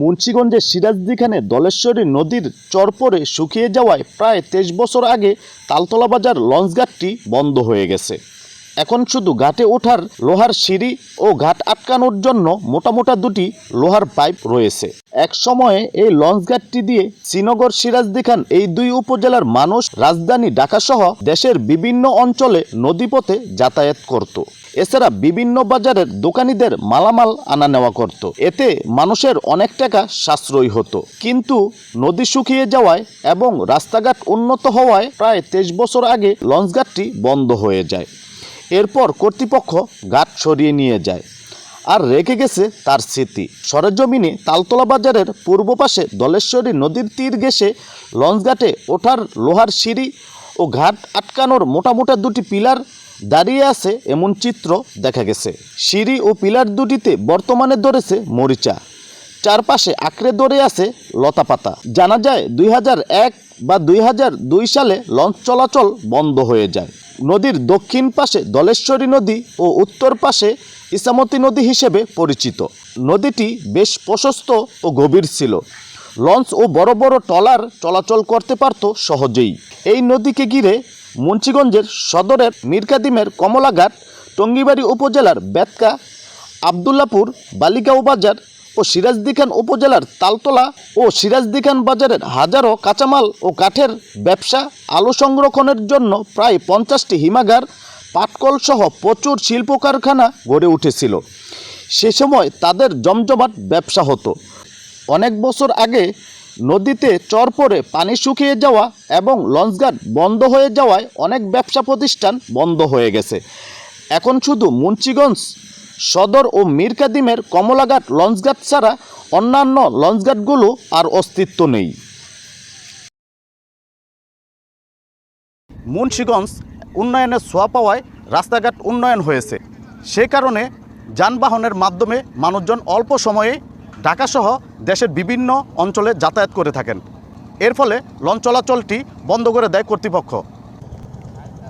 মুন্সীগঞ্জের সিরাজদিখানে দলেশ্বরী নদীর চরপরে শুকিয়ে যাওয়ায় প্রায় তেইশ বছর আগে তালতলা বাজার লঞ্চঘাটটি বন্ধ হয়ে গেছে। এখন শুধু ঘাটে ওঠার লোহার সিঁড়ি ও ঘাট আটকানোর জন্য মোটা মোটা দুটি লোহার পাইপ রয়েছে। এক সময়ে এই লঞ্চঘাটটি দিয়ে শ্রীনগর সিরাজদিখান এই দুই উপজেলার মানুষ রাজধানী ঢাকাসহ দেশের বিভিন্ন অঞ্চলে নদীপথে যাতায়াত করত। এছাড়া বিভিন্ন বাজারের দোকানীদের মালামাল আনা নেওয়া করত। এতে মানুষের অনেক টাকা সাশ্রয়ী হতো। কিন্তু নদী শুকিয়ে যাওয়ায় এবং রাস্তাঘাট উন্নত হওয়ায় প্রায় তেইশ বছর আগে লঞ্চঘাটটি বন্ধ হয়ে যায়। এরপর কর্তৃপক্ষ ঘাট সরিয়ে নিয়ে যায় আর রেখে গেছে তার স্মৃতি। সরেজমিনে তালতলা বাজারের পূর্ব পাশে দলেশ্বরী নদীর তীর ঘেসে লঞ্চঘাটে ওঠার লোহার সিঁড়ি ও ঘাট আটকানোর মোটা মোটা দুটি পিলার দাঁড়িয়ে আছে এমন চিত্র দেখা গেছে। সিঁড়ি ও পিলার দুটিতে বর্তমানে ধরেছে মরিচা। চারপাশে আঁকড়ে ধরে আছে লতাপাতা জানা যায় দুই হাজার এক বা দুই হাজার দুই সালে লঞ্চ চলাচল বন্ধ হয়ে যায়। নদীর দক্ষিণ পাশে দলেশ্বরী নদী ও উত্তর পাশে ইসামতি নদী হিসেবে পরিচিত। নদীটি বেশ প্রশস্ত ও গভীর ছিল। লঞ্চ ও বড় বড় ট্রলার চলাচল করতে পারত সহজেই। এই নদীকে ঘিরে মুন্সীগঞ্জের সদরের মিরকাদিমের কমলাঘাট, টঙ্গিবাড়ি উপজেলার বেতকা, আবদুল্লাপুর, বালিগাঁও বাজার ও সিরাজদিখান উপজেলার তালতলা ও সিরাজদিখান বাজারের হাজারো কাঁচামাল ও কাঠের ব্যবসা আলু সংরক্ষণের জন্য প্রায় পঞ্চাশটি হিমাগার, পাটকল সহ প্রচুর শিল্প কারখানা গড়ে উঠেছিল। সে সময় তাদের জমজমাট ব্যবসা হতো। অনেক বছর আগে নদীতে চর পড়ে পানি শুকিয়ে যাওয়া এবং লঞ্চঘাট বন্ধ হয়ে যাওয়ায় অনেক ব্যবসা প্রতিষ্ঠান বন্ধ হয়ে গেছে। এখন শুধু মুন্সিগঞ্জ সদর ও মীরকাদিমের কমলাঘাট লঞ্চঘাট ছাড়া অন্যান্য লঞ্চঘাটগুলো আর অস্তিত্ব নেই। মুন্সিগঞ্জ উন্নয়নের ছোঁয়া পাওয়ায় রাস্তাঘাট উন্নয়ন হয়েছে। সে কারণে যানবাহনের মাধ্যমে মানুষজন অল্প সময়ে ঢাকাসহ দেশের বিভিন্ন অঞ্চলে যাতায়াত করে থাকেন। এর ফলে লঞ্চ চলাচলটি বন্ধ করে দেয় কর্তৃপক্ষ।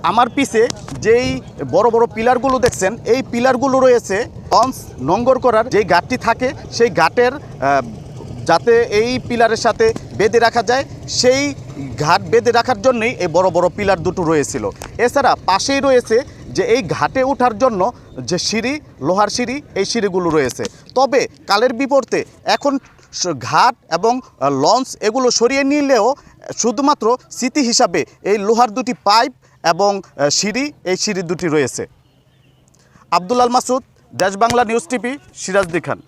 আমার পিছে যেই বড় বড় পিলারগুলো দেখছেন, এই পিলারগুলো রয়েছে লঞ্চ নঙ্গর করার যেই ঘাটটি থাকে, সেই ঘাটের যাতে এই পিলারের সাথে বেঁধে রাখা যায়, সেই ঘাট বেঁধে রাখার জন্যই এই বড় বড় পিলার দুটো রয়েছিল। এছাড়া পাশেই রয়েছে যে এই ঘাটে ওঠার জন্য যে সিঁড়ি, লোহার সিঁড়ি, এই সিঁড়িগুলো রয়েছে। তবে কালের বিপরীতে এখন ঘাট এবং লঞ্চ এগুলো সরিয়ে নিলেও শুধুমাত্র স্মৃতি হিসাবে এই লোহার দুটি পাইপ এবং সিঁড়ি, এই সিঁড়ি দুটি রয়েছে। Abdul Al Masud, Desh Bangla news TV, Sirajdi Khan.